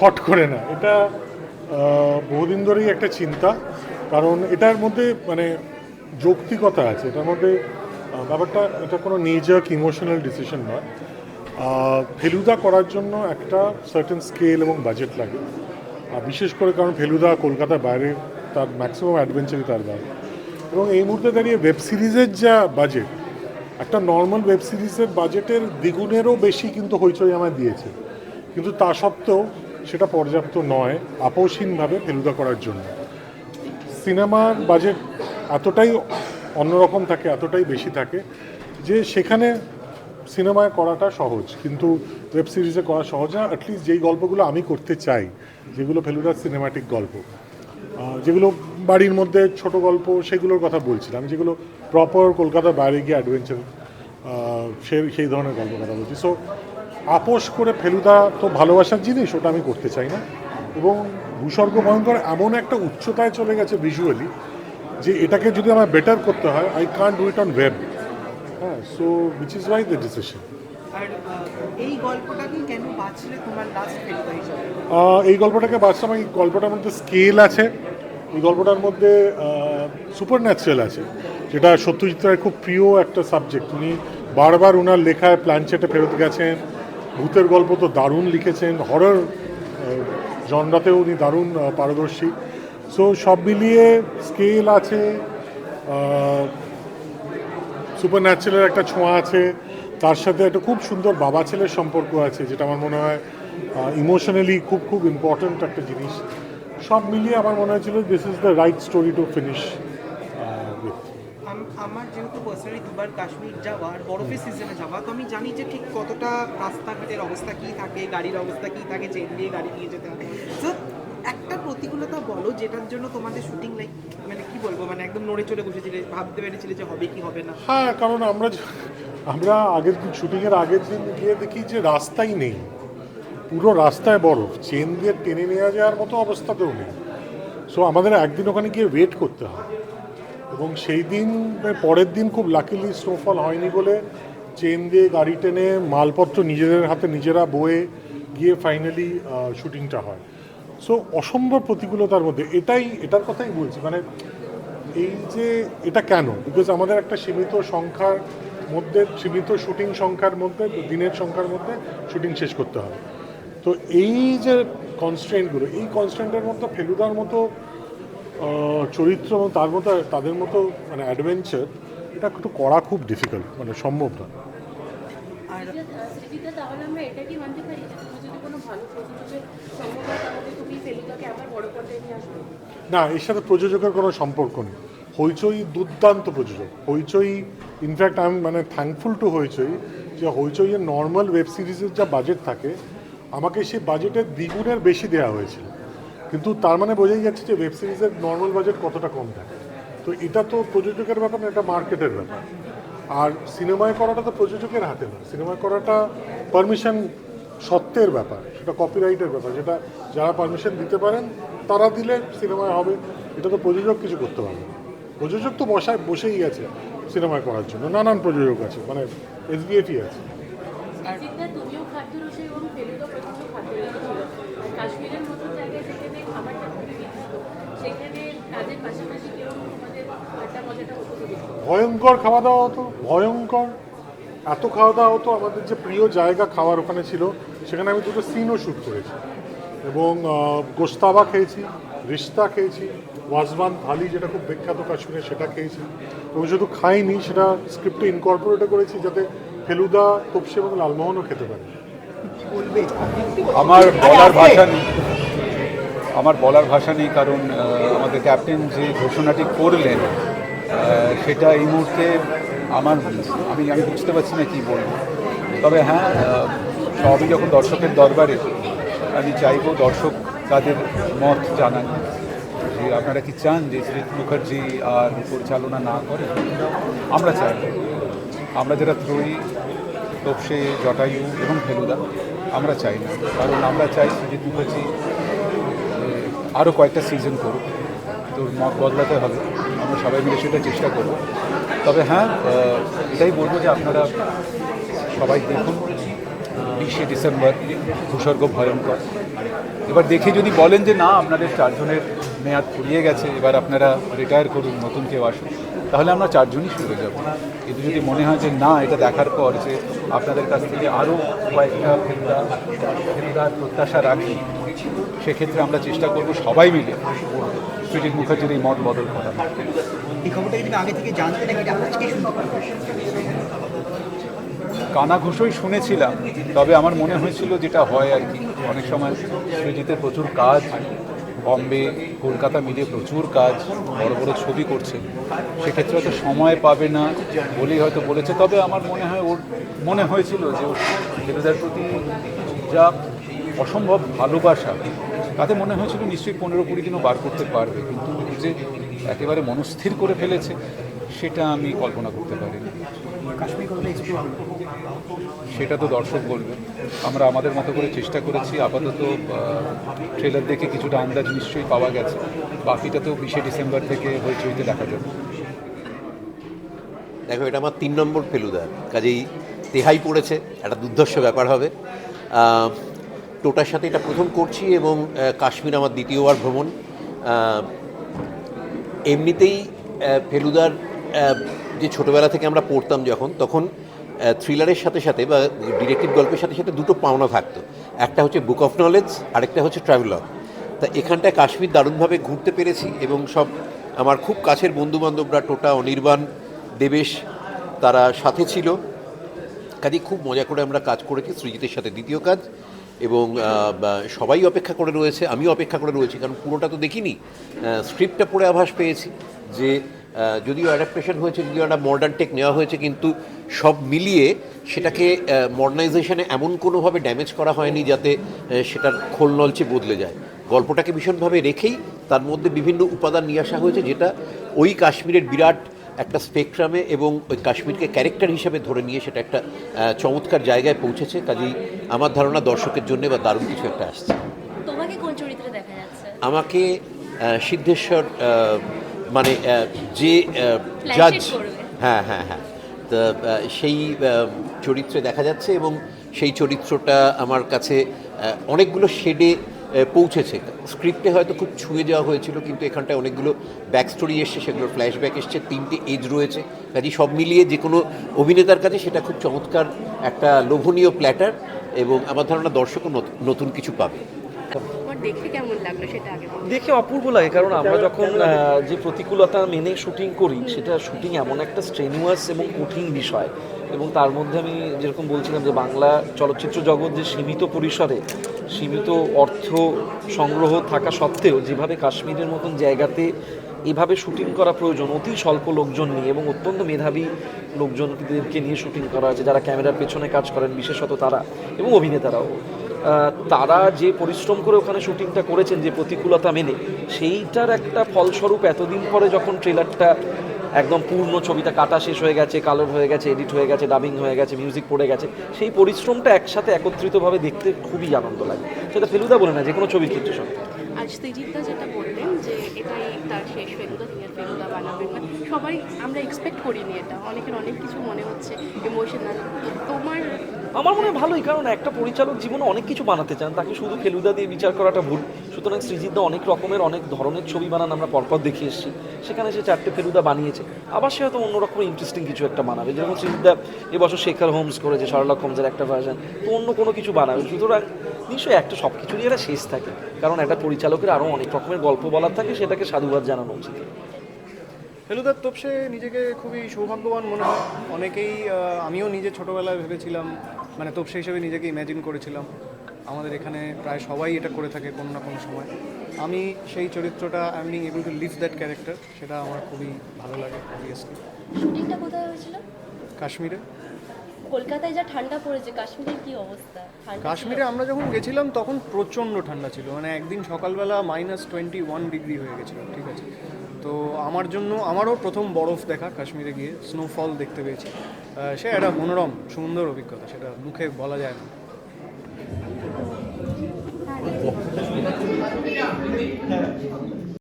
Hot করে না এটা বহুদিন ধরেই একটা চিন্তা। কারণ এটার মধ্যে মানে যৌক্তিকতা আছে। এটার মধ্যে ব্যাপারটা, এটা কোনো নিজক ইমোশনাল ডিসিশন নয়। ফেলুদা করার জন্য একটা সার্টেন স্কেল এবং বাজেট লাগে। আর বিশেষ করে কারণ ফেলুদা কলকাতার বাইরে, তার ম্যাক্সিমাম অ্যাডভেঞ্চারই তার বাইরে। এবং এই মুহূর্তে দাঁড়িয়ে ওয়েব সিরিজের যা বাজেট একটা নর্মাল ওয়েব সিরিজের বাজেটের দ্বিগুণেরও বেশি কিন্তু হইচই আমায় দিয়েছে। কিন্তু তা সত্ত্বেও সেটা পর্যাপ্ত নয়, আপোষহীনভাবে ফেলুদা করার জন্য। সিনেমার বাজেট এতটাই অন্যরকম থাকে, এতটাই বেশি থাকে, যে সেখানে সিনেমায় করাটা সহজ। কিন্তু ওয়েব সিরিজে করা সহজ না। অ্যাটলিস্ট যেই গল্পগুলো আমি করতে চাই, যেগুলো ফেলুদার সিনেমাটিক গল্প যেগুলো বাড়ির মধ্যে ছোট গল্প, সেগুলোর কথা বলছিলাম, যেগুলো প্রপার কলকাতার বাইরে গিয়ে অ্যাডভেঞ্চার সেই সেই ধরনের গল্প কথা বলছি। সো আপোষ করে ফেলুদা তো ভালোবাসার জিনিস ওটা আমি করতে চাই না। এবং ভূস্বর্গ ভয়ঙ্কর এমন একটা উচ্চতায় চলে গেছে ভিজুয়ালি যে এটাকে যদি আমার বেটার করতে হয় I can't do it on web হ্যাঁ so which is why the decision এই গল্পটাকে বাঁচলাম এই গল্পটার মধ্যে স্কেল আছে। এই গল্পটার মধ্যে সুপার ন্যাচারাল আছে। যেটা সত্যজিৎ রায়ের খুব প্রিয় একটা সাবজেক্ট উনি বারবার ওনার লেখায় প্ল্যানচেটে ফেরত গেছেন। ভূতের গল্প তো দারুণ লিখেছেন হরর জনরাতেও উনি দারুণ পারদর্শী। সো সব মিলিয়ে স্কেল আছে সুপার ন্যাচারাল একটা ছোঁয়া আছে, তার সাথে একটা খুব সুন্দর বাবা ছেলের সম্পর্ক আছে, যেটা আমার মনে হয় ইমোশনালি খুব খুব ইম্পর্ট্যান্ট একটা জিনিস। সব মিলিয়ে আমার মনে হয়েছিল this is the right story to finish আমার যেহেতু পার্সোনালি দুবার কাশ্মীর যাওয়া আর বরফের সিজনে যাওয়া তো আমি জানি যে ঠিক কতটা রাস্তাঘাটের অবস্থা কী থাকে গাড়ির অবস্থা কী থাকে চেন দিয়ে গাড়ি নিয়ে যেতে হয় তো একটা প্রতিকূলতা বলো যেটার জন্য তোমাদের শুটিং লাইক মানে কি বলব মানে একদম নড়ে চড়ে বসেছিলে ভাবতে পেরেছিলে যে হবে কি হবে না? হ্যাঁ কারণ আমরা আমরা আগের দিন শুটিংয়ের আগের দিন গিয়ে দেখি যে রাস্তাই নেই। পুরো রাস্তায় বরফ চেন দিয়ে টেনে নেওয়া যাওয়ার মতো অবস্থাতেও নেই। সো আমাদের একদিন ওখানে গিয়ে ওয়েট করতে হয়। এবং সেই দিন পরের দিন খুব লাকিলি স্নোফল হয়নি বলে চেন দিয়ে গাড়ি টেনে মালপত্র নিজেদের হাতে নিজেরা বয়ে গিয়ে ফাইনালি শুটিংটা হয়। সো অসম্ভব প্রতিকূলতার মধ্যে, এটাই, এটার কথাই বলছি মানে এই যে এটা কেন? বিকজ আমাদের একটা সীমিত সংখ্যার মধ্যে, সীমিত শুটিং সংখ্যার মধ্যে, দিনের সংখ্যার মধ্যে শুটিং শেষ করতে হবে। তো এই যে কনস্ট্রেন্টগুলো এই কনস্ট্রেন্টের মধ্যে ফেলুদার মতো চরিত্র এবং তার মতো তাদের মতো মানে অ্যাডভেঞ্চার এটা একটু করা খুব ডিফিকাল্ট মানে সম্ভব না। না এর সাথে প্রযোজকের কোনো সম্পর্ক নেই। হইচই দুর্দান্ত প্রযোজক। হইচই ইনফ্যাক্ট আমি মানে থ্যাঙ্কফুল টু হইচই যে হইচইয়ের নর্মাল ওয়েব সিরিজের যা বাজেট থাকে আমাকে সেই বাজেটের দ্বিগুণের বেশি দেওয়া হয়েছিল। কিন্তু তার মানে বোঝাই যাচ্ছে যে ওয়েব সিরিজের নর্মাল বাজেট কতটা কম থাকে তো এটা তো প্রযোজকের ব্যাপার না এটা মার্কেটের ব্যাপার। আর সিনেমায় করাটা তো প্রযোজকের হাতে না। সিনেমায় করাটা পারমিশন সত্ত্বের ব্যাপার সেটা কপিরাইটের ব্যাপার যেটা যারা পারমিশন দিতে পারেন তারা দিলে সিনেমায় হবে। এটা তো প্রযোজক কিছু করতে পারবে না। প্রযোজক তো বসায় বসেই গেছে সিনেমায় করার জন্য। নানান প্রযোজক আছে মানে এসবিএফই আছে। কাশ্মীরের মতো জায়গায় যেখানে খাবারটা খুবই বিখ্যাত সেখানে কাজের পাশাপাশি কীরকম তোমাদের আড্ডা মজাটা হতো তো দেখতে ভয়ঙ্কর খাওয়া দাওয়া হতো ভয়ঙ্কর। এত খাওয়া দাওয়া হতো আমাদের যে প্রিয় জায়গা খাওয়ার ওখানে ছিল সেখানে আমি দুটো সিনও শ্যুট করেছি। এবং গোস্তাবা খেয়েছি রিস্তা খেয়েছি ওয়াজবান থালি যেটা খুব বিখ্যাত কাশ্মীরে সেটা খেয়েছি। এবং শুধু খাইনি সেটা স্ক্রিপ্টে ইনকর্পোরেটও করেছি যাতে ফেলুদা তপসি এবং লালমোহনও খেতে পারে। আমার বলার ভাষা নেই। আমার বলার ভাষা নেই, কারণ আমাদের ক্যাপ্টেন যে ঘোষণাটি করলেন সেটা এই মুহূর্তে আমার আমি আমি বুঝতে পারছি না কী বলব। তবে হ্যাঁ সবই যখন দর্শকের দরবারে আমি চাইব, দর্শক তাদের মত জানান। যে আপনারা কি চান যে শ্রীত মুখার্জি আর পরিচালনা না করে? আমরা চাই। আমরা যারা ত্রয়ী, তপসে, জটায়ু এবং ফেলুদা, আমরা চাই না। কারণ আমরা চাই সুজিত মুখার্জি আরও কয়েকটা সিজন করুক। তো মত বদলাতে হবে। আমরা সবাই মিলে সেটা চেষ্টা করব। তবে হ্যাঁ এটাই বলব যে আপনারা সবাই দেখুন, বিশে ডিসেম্বর ভূস্বর্গ ভয়ঙ্কর। এবার দেখে যদি বলেন যে না, আপনাদের চারজনের মেয়াদ ফুরিয়ে গেছে, এবার আপনারা রিটায়ার করুন, নতুন কেউ আসুন তাহলে আমরা চারজনই শুরু যাব কিন্তু যদি মনে হয় যে না এটা দেখার পর যে আপনাদের কাছ থেকে আরও কয়েকটা ফেরুদা ফেরুদার প্রত্যাশা রাখি সেক্ষেত্রে আমরা চেষ্টা করব সবাই মিলে সৃজিৎ মুখার্জির এই মত বদল করা এই খবরটা কি আগে থেকে জানতে আজকে শুনতে পারবে কানাঘুষোই শুনেছিলাম তবে আমার মনে হয়েছিল যেটা হয় আর কি। অনেক সময় সুজিতের প্রচুর কাজ বম্বে কলকাতা মিলিয়ে প্রচুর কাজ, বড় বড় ছবি করছে। সেক্ষেত্রে হয়তো সময় পাবে না বলেই হয়তো বলেছে। তবে আমার মনে হয় ওর, মনে হয়েছিল যে ওর ফেরুদার প্রতি যা অসম্ভব ভালোবাসা, তাতে মনে হয়েছিল নিশ্চয়ই পনেরো কুড়ি দিনও বার করতে পারবে। কিন্তু যে একেবারে মনস্থির করে ফেলেছে, সেটা আমি কল্পনা করতে পারিনি। কাশ্মীর কতটা এক্সপ্লোর সেটা তো দর্শক বলবে। আমরা আমাদের মতো করে চেষ্টা করেছি। আপাতত ট্রেলার দেখে কিছুটা আন্দাজ নিশ্চয়ই পাওয়া গেছে। বাকিটা তো বিশে ডিসেম্বর থেকে হইচইতে দেখা যাবে। দেখো এটা আমার তিন নম্বর ফেলুদা। কাজেই তেহাই পড়েছে। একটা দুর্ধর্ষ ব্যাপার হবে। টোটার সাথে এটা প্রথম করছি এবং কাশ্মীর আমার দ্বিতীয়বার ভ্রমণ। এমনিতেই ফেলুদার যে ছোটোবেলা থেকে আমরা পড়তাম যখন, তখন থ্রিলারের সাথে সাথে বা ডিরেক্টিভ গল্পের সাথে সাথে দুটো পাওনা থাকতো। একটা হচ্ছে বুক অফ নলেজ আরেকটা হচ্ছে ট্রাভেলর তা এখানটায় কাশ্মীর দারুণভাবে ঘুরতে পেরেছি এবং সব আমার খুব কাছের বন্ধুবান্ধবরা টোটা, অনির্বাণ, দেবেশ, তারা সাথে ছিল। কাজে খুব মজা করে আমরা কাজ করেছি, সৃজিতের সাথে দ্বিতীয় কাজ এবং সবাই অপেক্ষা করে রয়েছে, আমিও অপেক্ষা করে রয়েছি, কারণ পুরোটা তো দেখিনি। স্ক্রিপ্টটা পড়ে আভাস পেয়েছি যে যদিও অ্যাডাপ্টেশন হয়েছে যদিও একটা মডার্ন টেক নেওয়া হয়েছে কিন্তু সব মিলিয়ে সেটাকে মডার্নাইজেশনে এমন কোনোভাবে ড্যামেজ করা হয়নি যাতে সেটার খোল নলচে বদলে যায়। গল্পটাকে ভীষণভাবে রেখেই তার মধ্যে বিভিন্ন উপাদান নিয়ে আসা হয়েছে যেটা ওই কাশ্মীরের বিরাট একটা স্পেকট্রামে এবং ওই কাশ্মীরকে ক্যারেক্টার হিসেবে ধরে নিয়ে সেটা একটা চমৎকার জায়গায় পৌঁছেছে। কাজেই আমার ধারণা দর্শকের জন্য বা দারুণ কিছু একটা আসছে। তোমাকে কোন চরিত্রে দেখা যাচ্ছে? আমাকে সিদ্ধেশ্বর মানে যে জাজ হ্যাঁ হ্যাঁ হ্যাঁ। তো সেই চরিত্রে দেখা যাচ্ছে এবং সেই চরিত্রটা আমার কাছে অনেকগুলো শেডে পৌঁছেছে। স্ক্রিপ্টে হয়তো খুব ছুঁয়ে যাওয়া হয়েছিল কিন্তু এখানটায় অনেকগুলো ব্যাক স্টোরি এসছে সেগুলোর ফ্ল্যাশব্যাক এসছে তিনটে এজ রয়েছে। কাজে সব মিলিয়ে যে কোনো অভিনেতার কাছে সেটা খুব চমৎকার একটা লোভনীয় প্ল্যাটার এবং আমার ধারণা দর্শকও নত- নতুন কিছু পাবে। দেখে কেমন লাগল সেটা আগে দেখে অপূর্ব লাগে কারণ আমরা যখন যে প্রতিকূলতা মেনে শুটিং করি সেটা শুটিং এমন একটা স্ট্রেনুয়াস এবং কঠিন বিষয়। এবং তার মধ্যে আমি যেরকম বলছিলাম যে বাংলা চলচ্চিত্র জগৎ যে সীমিত পরিসরে সীমিত অর্থ সংগ্রহ থাকা সত্ত্বেও যেভাবে কাশ্মীরের মতন জায়গাতে এভাবে শুটিং করা প্রয়োজন অতি স্বল্প লোকজন নিয়ে এবং অত্যন্ত মেধাবী লোকজনদেরকে নিয়ে শুটিং করা আছে যারা ক্যামেরার পেছনে কাজ করেন বিশেষত তারা এবং অভিনেতারাও। তারা যে পরিশ্রম করে ওখানে শুটিংটা করেছেন, যে প্রতিকূলতা মেনে, সেইটার একটা ফলস্বরূপ এতদিন পরে যখন ট্রেলারটা একদম পূর্ণ ছবিটা কাটা শেষ হয়ে গেছে, কালার হয়ে গেছে, এডিট হয়ে গেছে, ডাবিং হয়ে গেছে, মিউজিক পড়ে গেছে, সেই পরিশ্রমটা একসাথে একত্রিতভাবে দেখতে খুবই আনন্দ লাগে। সেটা ফেলুদা বলে না, যে কোনো ছবির ক্ষেত্রে সঙ্গে আজ সৃজিতদা যেটা বললেন, যে এটাই তার শেষ ফেলুদা ফেলুদা বানাবেন না। সবাই আমরা এক্সপেক্ট করিনি এটা। অনেকের অনেক কিছু মনে হচ্ছে ইমোশনাল তোমার আমার মনে হয় ভালোই, কারণ একটা পরিচালক জীবনে অনেক কিছু বানাতে চান। তাকে শুধু ফেলুদা দিয়ে বিচার করাটা ভুল। সুতরাং সৃজিতদা অনেক রকমের, অনেক ধরনের ছবি বানান আমরা পরপর দেখে এসেছি। সেখানে সে চারটে ফেলুদা বানিয়েছে। আবার সে হয়তো অন্যরকম ইন্টারেস্টিং কিছু একটা বানাবে। যেরকম সৃজিতদা এবছর শেখার হোমস করেছে শার্লক হোমসের একটা ভার্সন তো অন্য কোনো কিছু বানাবে। সুতরাং নিশ্চয়ই একটা সব কিছুরই একটা শেষ থাকে। কারণ একটা পরিচালকের আরও অনেক রকমের গল্প বলার থাকে, সেটাকে সাধুবাদ জানানো উচিত। ফেলুদার তোপসে নিজেকে খুবই সৌভাগ্যবান মনে হয়। অনেকেই আমিও নিজে ছোটোবেলায় ভেবেছিলাম মানে তো সেই হিসেবে নিজেকে ইম্যাজিন করেছিলাম। আমাদের এখানে প্রায় সবাই এটা করে থাকে কোনো না কোনো সময়। আমি সেই চরিত্রটা I am able to live that character সেটা আমার খুবই ভালো লাগে অবভিয়াসলি শুটিংটা কোথায় হয়েছিল? কাশ্মীরে। কলকাতায় যা ঠান্ডা পড়েছে কাশ্মীরের কি অবস্থা? কাশ্মীরে আমরা যখন গেছিলাম তখন প্রচণ্ড ঠান্ডা ছিল। মানে একদিন সকালবেলা মাইনাস টোয়েন্টি ওয়ান ডিগ্রি হয়ে গেছিল ঠিক আছে? তো আমার জন্য আমারও প্রথম বরফ দেখা কাশ্মীরে গিয়ে স্নোফল দেখতে পেয়েছি। সে একটা মনোরম সুন্দর অভিজ্ঞতা সেটা মুখে বলা যায় না।